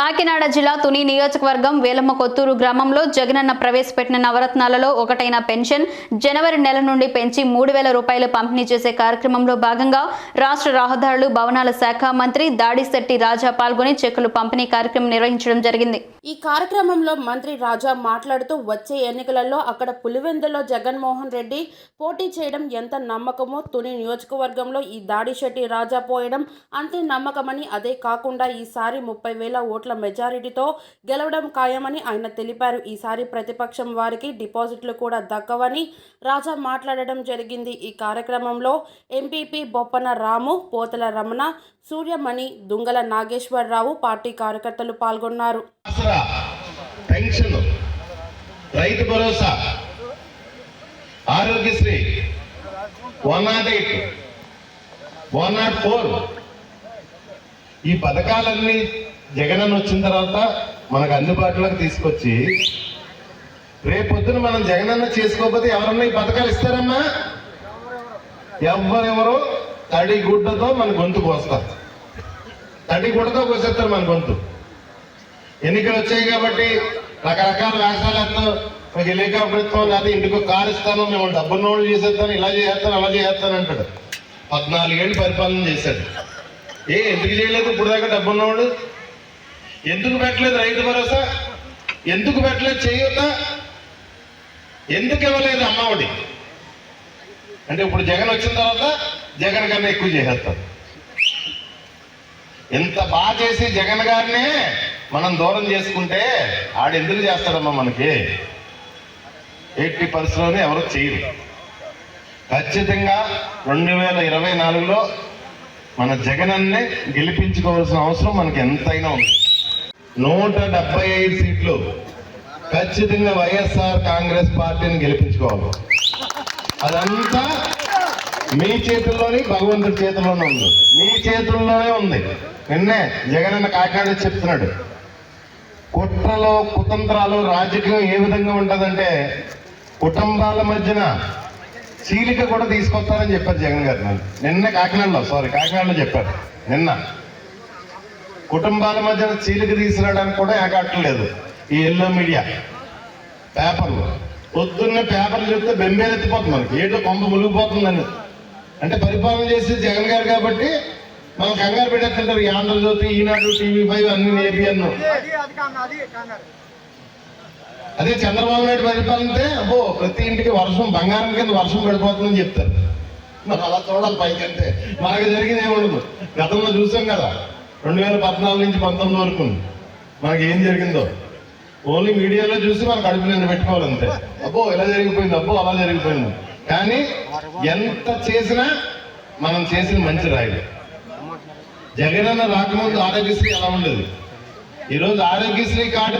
కాకినాడ జిల్లా తుని నియోజకవర్గం వేలమ్మ కొత్తూరు గ్రామంలో జగనన్న ప్రవేశపెట్టిన నవరత్నాలలో ఒకటైన పెన్షన్ జనవరి నెల నుండి పెంచి మూడు వేల రూపాయలు పంపిణీ చేసే కార్యక్రమంలో భాగంగా రాష్ట్ర రహదారులు భవనాల శాఖ మంత్రి దాడిశెట్టి రాజా పాల్గొని చెక్కులు పంపిణీ కార్యక్రమం నిర్వహించడం జరిగింది. ఈ కార్యక్రమంలో మంత్రి రాజా మాట్లాడుతూ వచ్చే ఎన్నికలలో అక్కడ పులివెందులో జగన్మోహన్ రెడ్డి పోటీ చేయడం ఎంత నమ్మకమో తుని నియోజకవర్గంలో ఈ దాడిశెట్టి రాజా పోయడం అంతే నమ్మకమని అదే కాకుండా ఈసారి ముప్పై వేల ఓట్ల మెజారిటీతో గెలవడం ఖాయమని ఆయన తెలిపారు. ఈసారి ప్రతిపక్షం వారికి డిపాజిట్లు కూడా దక్కవని రాజా మాట్లాడడం జరిగింది. ఈ కార్యక్రమంలో ఎంపీపీ బొప్పన రాము పోతల రమణ సూర్యమణి దుంగల నాగేశ్వరరావు పార్టీ కార్యకర్తలు పాల్గొన్నారు. Rythu Bharosa Aarogyasri one not eight one not four ఈ పథకాలన్నీ జగనన్న వచ్చిన తర్వాత మనకు అందుబాటులోకి తీసుకొచ్చి రేపొద్దున మనం జగనన్న చేసుకోకపోతే ఎవరన్నా ఈ పథకాలు ఇస్తారమ్మా? ఎవరెవరో తడి గుడ్డతో మన గొంతు కోస్తారు. తడి గుడ్డతో కోసేస్తారు మన గొంతు. ఎన్నికలు వచ్చాయి కాబట్టి రకరకాల వేషాలతో మీకు హెలికాప్టర్ లేకపోతే ఇంటికి కారు ఇస్తాను మేము డబ్బున్న వాళ్ళు చేసేస్తాను ఇలా చేస్తాను అలా చేస్తాను అంటాడు. పద్నాలుగేళ్ళు పరిపాలన చేశాడు. ఏ ఎందుకు చేయలేదు? ఇప్పుడు దాకా డబ్బున్నవాడు ఎందుకు పెట్టలేదు రైతు భరోసా? ఎందుకు పెట్టలేదు చేయూత? ఎందుకు ఇవ్వలేదు అమ్మఒడి? అంటే ఇప్పుడు జగన్ వచ్చిన తర్వాత జగన్ కన్నా ఎక్కువ చేసేస్తారు ఎంత బాగా చేసి జగన్ గారినే మనం దూరం చేసుకుంటే ఆడు ఎందుకు చేస్తాడమ్మా మనకి? ఎయిటీ పర్సెంట్ ఎవరు చేయరు. ఖచ్చితంగా రెండు వేల ఇరవై నాలుగులో మన జగనన్నే గెలిపించుకోవాల్సిన అవసరం మనకి ఎంతైనా ఉంది. నూట డెబ్బై ఐదు సీట్లు ఖచ్చితంగా వైఎస్ఆర్ కాంగ్రెస్ పార్టీని గెలిపించుకోవాలి. అదంతా మీ చేతుల్లోని భగవంతుడి చేతుల్లోనే ఉంది. మీ చేతుల్లోనే ఉంది. నిన్నే జగనన్న కాకినాడ చెప్తున్నాడు. కుట్రలు కుతంత్రాలు రాజకీయం ఏ విధంగా ఉంటుందంటే కుటుంబాల మధ్యన చీలిక కూడా తీసుకొస్తారని చెప్పారు జగన్ గారు నిన్న. కాకినాడలో సారీ కాకినాడలో చెప్పారు. నిన్న. కుటుంబాల మధ్యన చీలిక తీసుకురావడానికి కూడా ఏకాట్లేదు ఈ ఎల్లో మీడియా పేపర్లు పొద్దున్నే పేపర్లు చెప్తే బెంబేలెత్తిపోతుంది మనకి. ఏటో కొంప మునిగిపోతుందని అంటే పరిపాలన చేసి జగన్ గారు కాబట్టి మనం కంగారు పెట్టేస్తుంటారు. ఈ ఆంధ్రజ్యోతి ఈనాడు టీవీ ఫైవ్ అన్ని ఏబిఎన్ అదే చంద్రబాబు నాయుడు పరిపాలనతే అబ్బో ప్రతి ఇంటికి వర్షం బంగారం కింద వర్షం పడిపోతుందని చెప్తారు. మరి అలా చూడాలి పైకి అంటే. మనకి జరిగింది ఉండదు గతంలో చూసాం కదా. రెండు వేల పద్నాలుగు నుంచి పంతొమ్మిది వరకు మనకి ఏం జరిగిందో. ఓన్లీ మీడియాలో చూసి మనం కడుపు నిన్న పెట్టుకోవాలంతే. అబ్బో ఇలా జరిగిపోయింది? అబ్బో అలా జరిగిపోయింది. కానీ ఎంత చేసినా మనం చేసిన మంచి రాయలు అన్న రాకముందు ఆరోగ్యశ్రీ ఎలా ఉండదు? ఈరోజు ఆరోగ్యశ్రీ కార్డు